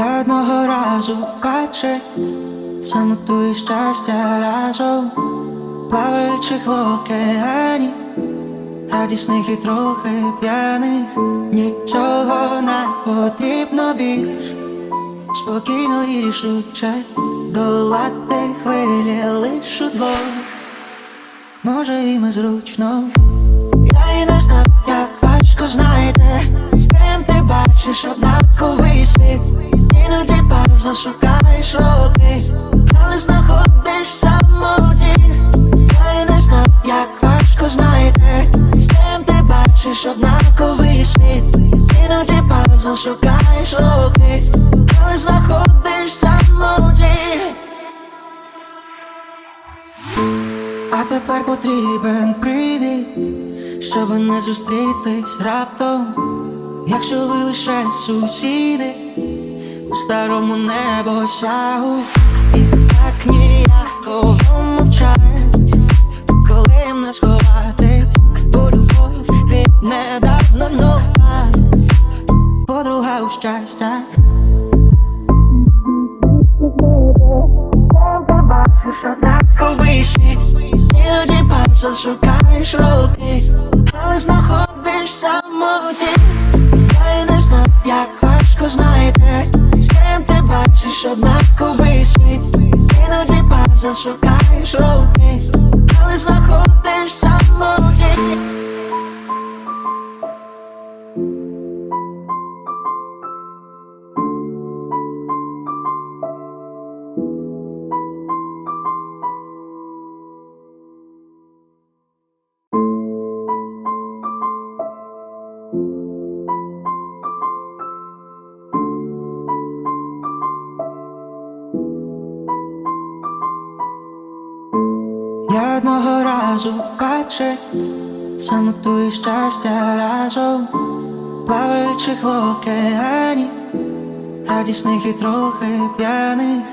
одного разу бачив самоту і щастя разом, плаваючих в океані, радісних і трохи п'яних, нічого не потрібно більш, спокійно і рішуче долати хвилі лиш удвох, може і ми зручно. Я і не знав, як Іноді база шукаєш роки, але знаходиш самоті. Я і не знав, як важко знайти, з ким ти бачиш однаковий світ. Іноді база шукаєш роки, але знаходиш самоті. А тепер потрібен привід, щоб не зустрітись раптом, якщо ви лише сусіди у старому небосягу, і так ніяко мовчать, коли не сховатись, бо любов віднедавна нова, подруга у щастя. Іноді пальцем шукаєш роки Але знаходиш самоті. Я й не знав, як важко знайти. З ким бачиш однаковий світ. Іноді пазл шукаєш роки Я одного разу бачив самоту і щастя разом, плаваючих в океані, радісних і трохи п'яних.